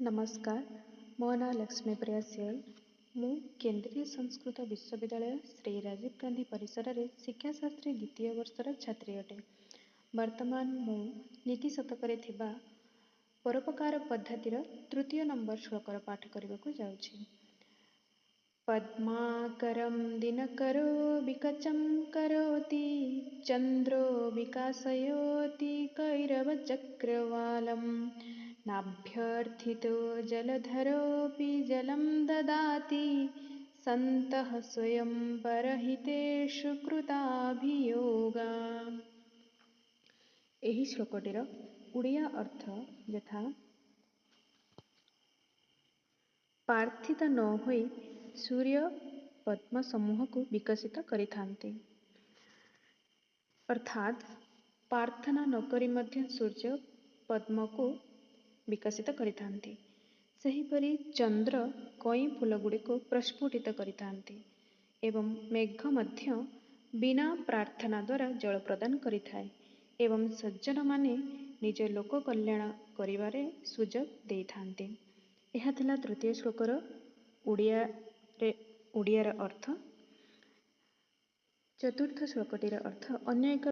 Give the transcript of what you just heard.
ନମସ୍କାର ମୋ ନାଁ ଲକ୍ଷ୍ମୀପ୍ରିୟା ସିଅଲ ମୁଁ କେନ୍ଦ୍ରୀୟ ସଂସ୍କୃତ ବିଶ୍ୱବିଦ୍ୟାଳୟ ଶ୍ରୀ ରାଜୀବ ଗାନ୍ଧୀ ପରିସରରେ ଶିକ୍ଷାଶାସ୍ତ୍ରୀ ଦ୍ୱିତୀୟ ବର୍ଷର ଛାତ୍ରୀ ଅଟେ ବର୍ତ୍ତମାନ ମୁଁ ନୀତି ଶତକରେ ଥିବା ପରୋପକାର ପଦ୍ଧତିର ତୃତୀୟ ନମ୍ବର ଶ୍ଲୋକର ପାଠ କରିବାକୁ ଯାଉଛି ପଦ୍ମାକରಂ ଦିନକରୋ ବିକଚಂ କରୋତି ଚନ୍ଦ୍ରୋ ବିକାଶୟୋତି नाभ्यर्थितो जलधरोऽपि जलं ददाति सन्तः स्वयं परहितेषु କୃତାଭିଯୋଗା ଏହି ଶ୍ଲୋକଟିର ଓଡ଼ିଆ ଅର୍ଥ ଯଥା ପ୍ରାର୍ଥିତ ନ ହୋଇ ସୂର୍ଯ୍ୟ ପଦ୍ମ ସମୂହକୁ ବିକଶିତ କରିଥାନ୍ତି ଅର୍ଥାତ୍ ପ୍ରାର୍ଥନା ନ କରି ମଧ୍ୟ ସୂର୍ଯ୍ୟ ପଦ୍ମକୁ ବିକଶିତ କରିଥାନ୍ତି। ସେହିପରି ଚନ୍ଦ୍ର କଇଁ ଫୁଲଗୁଡ଼ିକୁ ପ୍ରସ୍ଫୁଟିତ କରିଥାନ୍ତି ଏବଂ ମେଘ ମଧ୍ୟ ବିନା ପ୍ରାର୍ଥନା ଦ୍ୱାରା ଜଳ ପ୍ରଦାନ କରିଥାଏ ଏବଂ ସଜ୍ଜନମାନେ ନିଜ ଲୋକ କଲ୍ୟାଣ କରିବାରେ ସୁଯୋଗ ଦେଇଥାନ୍ତି। ଏହା ଥିଲା ତୃତୀୟ ଶ୍ଲୋକର ଓଡ଼ିଆରେ ଓଡ଼ିଆର ଅର୍ଥ। ଚତୁର୍ଥ ଶ୍ଲୋକଟିର ଅର୍ଥ ଅନ୍ୟ ଏକ